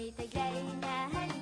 May taglay na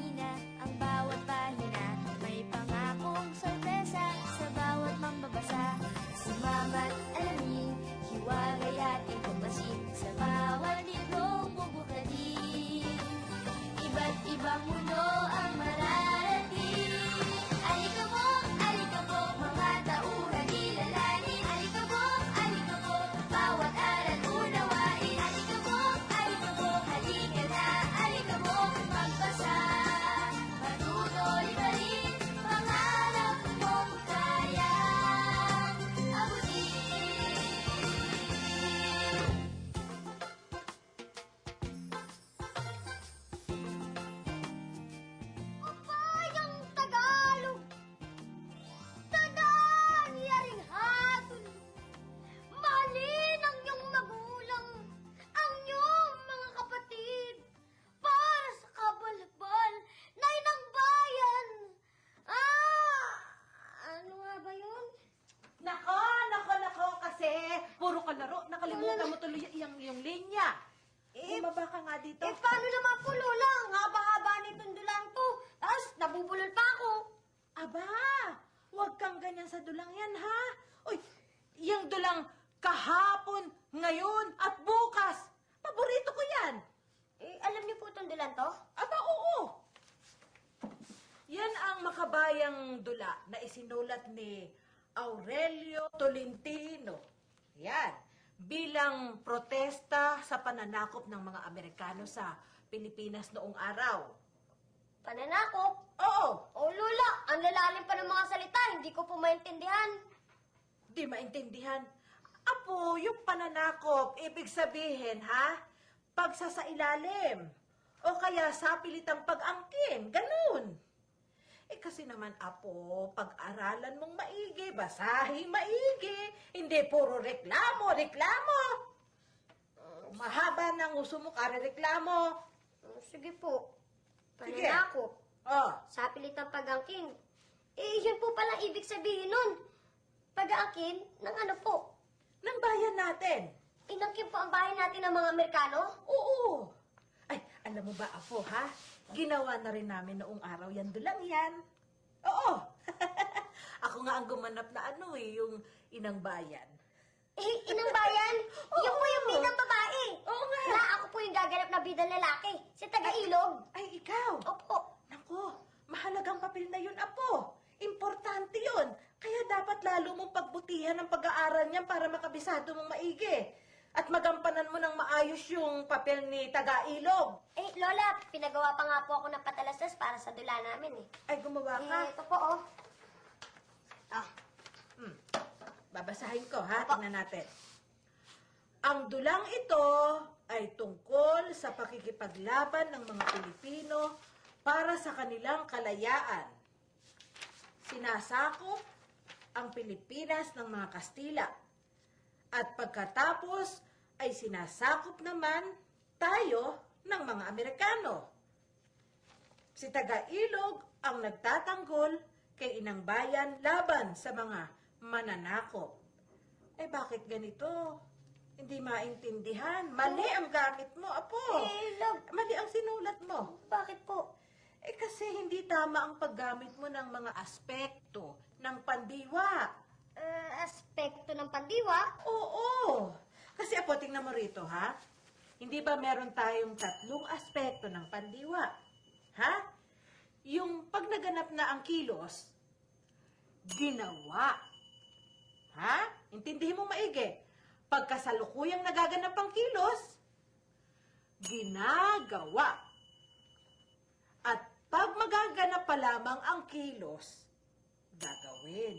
ngayon, at bukas. Paborito ko yan. Eh, alam niyo po itong dulang to? Aba, oo. Yan ang makabayang dula na isinulat ni Aurelio Tolentino. Yan. Bilang protesta sa pananakop ng mga Amerikano sa Pilipinas noong araw. Pananakop. Oo, Oh, Lola, ang lalalim pa ng mga salita. Hindi ko po maintindihan. di maintindihan. Apo, yung pananakop, ibig sabihin, ha? Pagsasailalim. O kaya sapilitang pag-angkin. Ganun. Eh kasi naman, Apo, pag-aralan mong maigi, basahin maigi. Hindi puro reklamo, reklamo. Mahaba ng uso mo, reklamo. Oh, sige po. Sige. Pananakop. Oh, Sa pilitang pag-angkin. Eh, yun po palang ibig sabihin nun. Pag-aangkin ng ano po? Ng bayan natin. Inangkin po ang bahay natin ng mga Amerikano? Oo. Ay, alam mo ba, Apo, ha? Ginawa na rin namin noong araw yan. Dulang yan. Oo. Ako nga ang gumanap na ano eh, yung inang bayan. Eh, inang bayan? Yung po yung bidang babae. Oo nga. Na ako po yung gaganap na bidang lalaki. Si Taga-Ilog. Ay, ikaw. Opo. Nako, mahalagang papel na yun, Apo. Importante yun. Kaya dapat lalo mong pagbutihan ang pag-aaral niyan para makabisado mong maigi. At magampanan mo ng maayos yung papel ni Taga-Ilog. Eh, Lola, pinagawa pa nga po ako ng patalastas para sa dula namin eh. Ay, gumawa ka. Eh, ito po oh. Ah, Hmm. Babasahin ko, ha? Tingnan natin. Ang dulang ito ay tungkol sa pakikipaglaban ng mga Pilipino para sa kanilang kalayaan. Sinasakop ang Pilipinas ng mga Kastila. At pagkatapos ay sinasakop naman tayo ng mga Amerikano. Si Taga-Ilog ang nagtatanggol kay Inang Bayan laban sa mga mananakop. Eh bakit ganito? Hindi maintindihan. Mali ang gamit mo, Apo. Eh, love. Mali ang sinulat mo. bakit po? Eh kasi hindi tama ang paggamit mo ng mga aspekto ng pandiwa. Eh, aspekto ng pandiwa? Oo. Kasi Apo, tingnan mo rito, ha? Hindi ba meron tayong tatlong aspekto ng pandiwa? Ha? Yung pag naganap na ang kilos, ginawa. Ha? Intindihin mo maigi. Pagkasalukuyang nagaganap ang kilos, ginagawa. At pag magaganap pa lamang ang kilos, gagawin.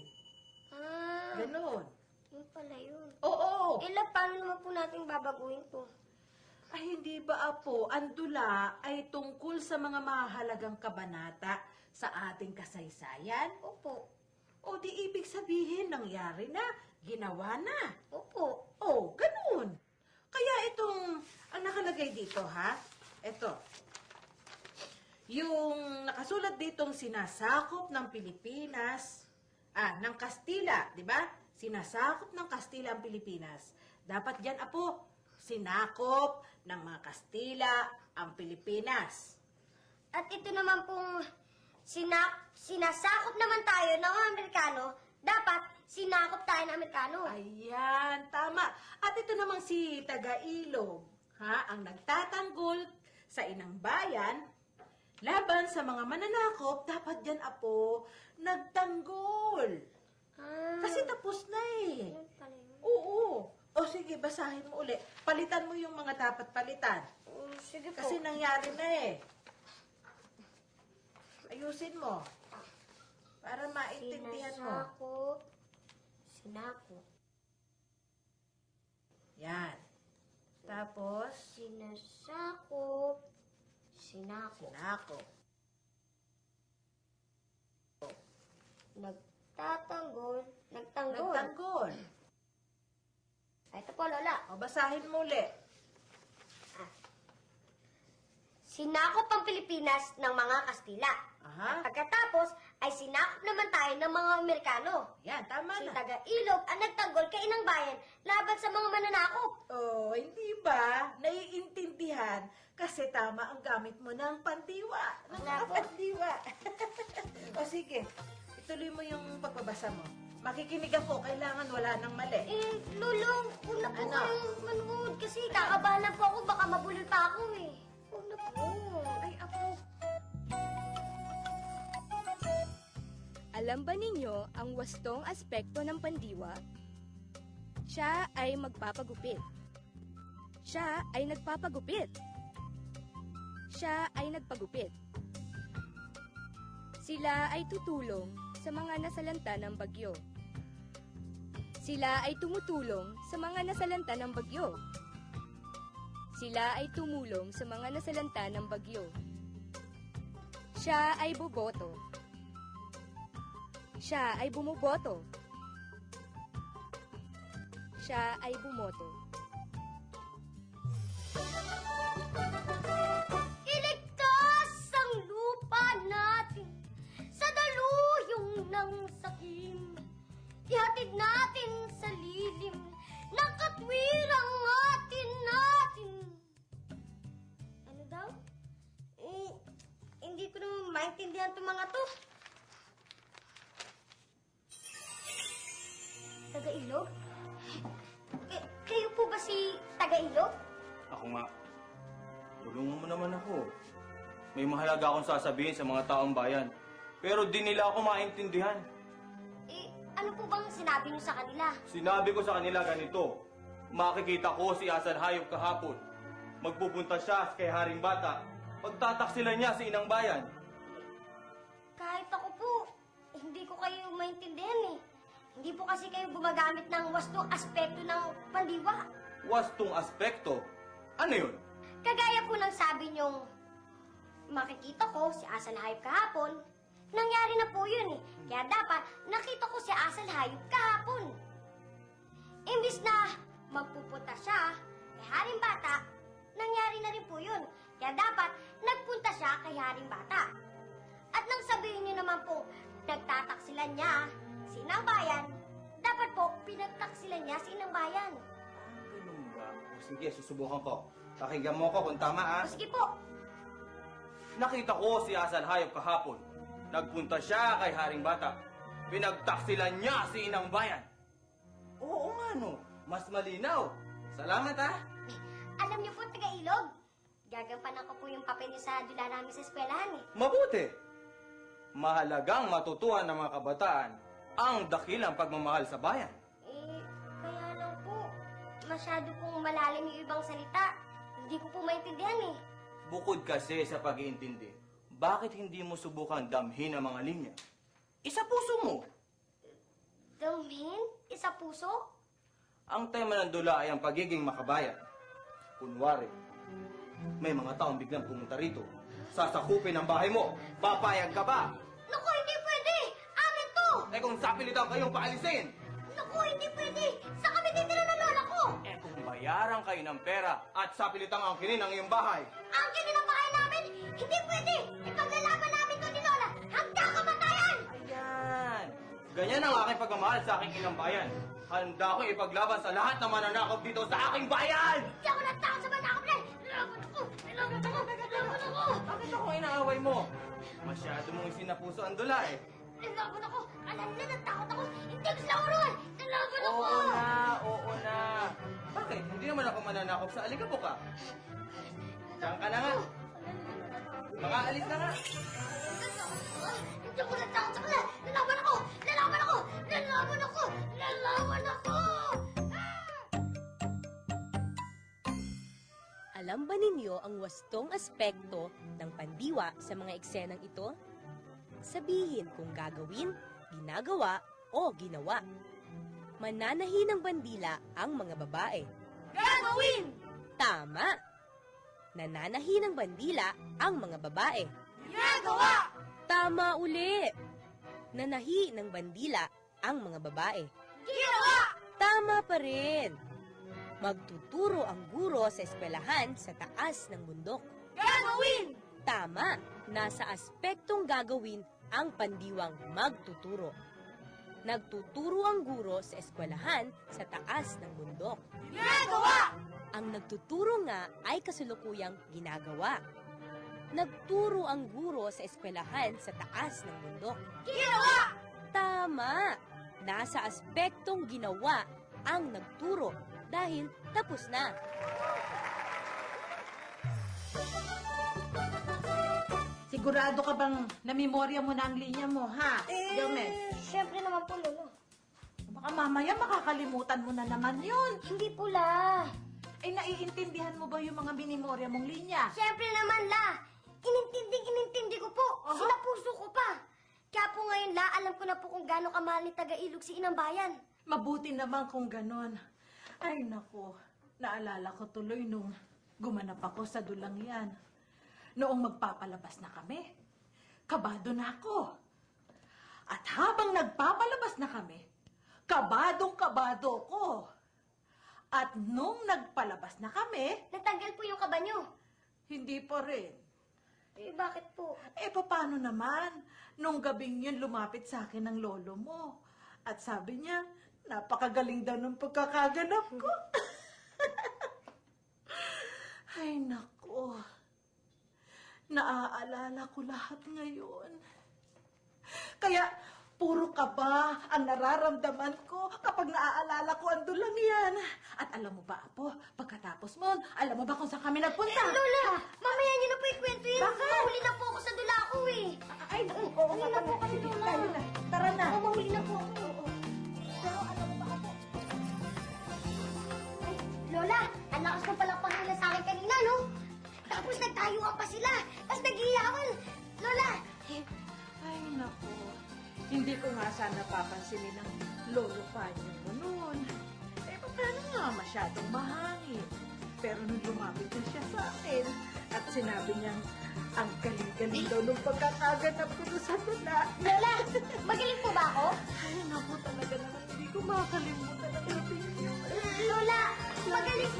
Ah, Ganon. yun pala yun. Oo. Eh, love, paano naman po natin babaguhin to? Ay, hindi ba, Apo, ang dula ay tungkol sa mga mahalagang kabanata sa ating kasaysayan? Opo. O di ibig sabihin, nangyari na, ginawa na. Opo. Oh, ganun. Kaya itong, ang nakalagay dito, ha? Ito. Yung nakasulat ditong sinasakop ng Pilipinas, ah, ng Kastila, di ba? Sinasakop ng Kastila ang Pilipinas. Dapat dyan, Apo, sinakop ng mga Kastila ang Pilipinas. At ito naman pong sinap, sinasakop naman tayo ng mga Amerikano, dapat sinakop tayo ng Amerikano. Ayan, tama. At ito namang si Taga-Ilog, ha, ang nagtatanggol sa inang bayan laban sa mga mananakop, dapat yan, apo, nagtanggol. Ah, Kasi tapos na eh. Oo. O sige, basahin mo uli. Palitan mo yung mga dapat palitan. Mm, sige po. Kasi nangyari na eh. Ayusin mo. Para maintindihan mo. Sinasakop. Sinakop. Yan. Tapos, Sinasakop. Sinakop. sinako. Nagtatanggol. Nagtanggol. Nagtanggol. Ay, ito po, Lola. O, basahin mo uli. Sinakop ang Pilipinas ng mga Kastila. Aha. Pagkatapos, ay sinakop naman tayo ng mga Amerikano. Yan, tama Si na. Taga-Ilog ang nagtanggol kay Inang Bayan laban sa mga mananakop. Oh, hindi ba? Naiintindihan kasi tama ang gamit mo ng pandiwa. Ng Wala mga po. pandiwa. o sige, ituloy mo yung pagbabasa mo. Makikinig ako, kailangan wala nang mali. Eh, Lolo, huwag na po Ano? kayong manood kasi kakabahan na po ako, baka mabulol pa ako eh. Huwag na po. Ay, apo. Alam ba ninyo ang wastong aspekto ng pandiwa? Siya ay magpapagupit. Siya ay nagpapagupit. Siya ay nagpagupit. Sila ay tutulong sa mga nasalanta ng bagyo. Sila ay tumutulong sa mga nasalanta ng bagyo. Sila ay tumulong sa mga nasalanta ng bagyo. Siya ay boboto. Siya ay bumuboto. Siya ay bumoto. Iligtas ang lupa natin sa daluyong ng sakim. Ihatid natin sa lilim ng katwirang atin natin. Ano daw? Eh, hindi ko naman maintindihan itong mga to. Taga-ilog? Eh, kayo po ba si Taga-ilog? Ako nga. Tulungan mo naman ako. May mahalaga akong sasabihin sa mga taong bayan. Pero di nila ako maintindihan. Eh, ano po bang sinabi niyo sa kanila? Sinabi ko sa kanila ganito. Makikita ko si Asan Hayop kahapon. Magpupunta siya kay Haring Bata. Pagtataksilan niya si Inang Bayan. Kahit ako po, hindi ko kayo maintindihan eh. Hindi po kasi kayo gumagamit ng wastong aspekto ng pandiwa. Wastong aspekto. Ano yun? Kagaya po ng sabi niyong, makikita ko si Asal Hayop kahapon, nangyari na po yun eh. Kaya dapat, nakita ko si Asal Hayop kahapon. Imbis na magpupunta siya kay Haring Bata, nangyari na rin po yun. Kaya dapat, nagpunta siya kay Haring Bata. At nang sabihin niyo naman po, nagtataksilan niya si Inang Bayan, dapat po, pinagtaksilan niya si Inang Bayan. Ah, ganun ba? O sige, susubukan ko. Pakinggan mo ko kung tama ah. O sige po, Nakita ko si Asal Hayop kahapon. Nagpunta siya kay Haring Bata. Pinagtaksilan niya si Inang Bayan. Oo nga no, mas malinaw. Salamat ah. Alam niyo po, taga-ilog. Gagampanan ko po yung papel niyo sa dula namin sa eskwelahan eh. Mabuti. Mahalagang matutuhan ng mga kabataan ang dakilang pagmamahal sa bayan. Eh, kaya lang po, masyado pong malalim yung ibang salita. Hindi ko po maintindihan eh. Bukod kasi sa pag-iintindi, bakit hindi mo subukan damhin ang mga linya? Isa puso mo. Damhin? Isa puso? Ang tema ng dula ay ang pagiging makabayan. Kunwari, may mga taong biglang pumunta rito. Sasakupin ang bahay mo. Papayag ka ba? Naku, hindi pwede! Eh kung sapilitan kayong paalisin, Naku, hindi pwede! Sa kami titira ng lola ko! eh kung bayaran kayo ng pera at sapilitang angkinin ang iyong bahay, Ang kininabahay namin, hindi pwede! Ipaglalaban namin to ni Lola hanggang kamatayan! Ayan! Ganyan ang aking pagmamahal sa aking inang bayan. Handa ko ipaglaban sa lahat ng mananakop dito sa aking bayan! Hindi ako nagtakot sa banakap na! Laban ako! Nilaban ako! Nilaban ako! Bakit ako inaaway mo? Masyado mong isinapuso ang dula eh. Nilaban ako! Alam na, natakot ako! Hindi ko sila uruan! Nilaban ako! Oo na, oo na. Bakit? Hindi naman ako mananakop sa alikabok ah. Diyan ka na nga. Mga alis na nga. Hindi ko natakot sa kanila! Nilaban ako! Nilaban ako! Nilaban ako! Nilaban ako! Alam ba ninyo ang wastong aspekto ng pandiwa sa mga eksenang ito? Sabihin kung gagawin, ginagawa, o ginawa. Mananahi ng bandila ang mga babae. Gagawin! Tama! Nananahi ng bandila ang mga babae. Gagawa! Tama uli! Nanahi ng bandila ang mga babae. Ginawa! Tama pa rin! Magtuturo ang guro sa eskwelahan sa taas ng bundok. Gagawin! Tama! Nasa aspektong gagawin ang pandiwang magtuturo. Nagtuturo ang guro sa eskwelahan sa taas ng bundok. Gagawa! Ang nagtuturo nga ay kasulukuyang ginagawa. Nagturo ang guro sa eskwelahan sa taas ng bundok. Ginawa! Tama! Nasa aspektong ginawa ang nagturo dahil tapos na. Sigurado ka bang namemorya mo na ang linya mo, ha? Gomez? Siyempre naman po, Lolo. Baka mamaya makakalimutan mo na naman yun. Hindi po, La. Eh, naiintindihan mo ba yung mga minimorya mong linya? Siyempre naman, La. Inintinding inintindi ko po. Aha. Sinapuso ko pa. Kaya po ngayon, La, alam ko na po kung gaano kamahal ni Taga-Ilog si Inang Bayan. Mabuti naman kung ganon. Ay, nako. Naalala ko tuloy nung gumanap ako sa dulang yan. Noong magpapalabas na kami, kabado na ako. At habang nagpapalabas na kami, kabadong kabado ko. At nung nagpalabas na kami, Natanggal po yung kaba nyo. hindi pa rin. Eh, bakit po? Eh, paano naman? Nung gabing yun, lumapit sa akin ng lolo mo. At sabi niya, napakagaling daw ng pagkakaganap ko. Ay, nako. Naaalala ko lahat ngayon. Kaya, puro kaba ang nararamdaman ko kapag naaalala ko ang dulang yan. At alam mo ba, Apo, pagkatapos mo, alam mo ba kung saan kami nagpunta? Lola, mamaya nyo na po ikwento yun. Bakit? Mahuli na po ako sa dula ko eh. Ay, oo nga Hindi na po kami Sige, Lola. Panyo mo noon. Eh, paano nga masyadong mahangin? Pero nung lumapit na siya sa akin, at sinabi niyang, ang galing-galing daw nung pagkakaganap ko doon sa tula. Lola, magaling po ba ako? Ay, naku, talaga naman, hindi ko makakalimutan ang gabi. Lola, magaling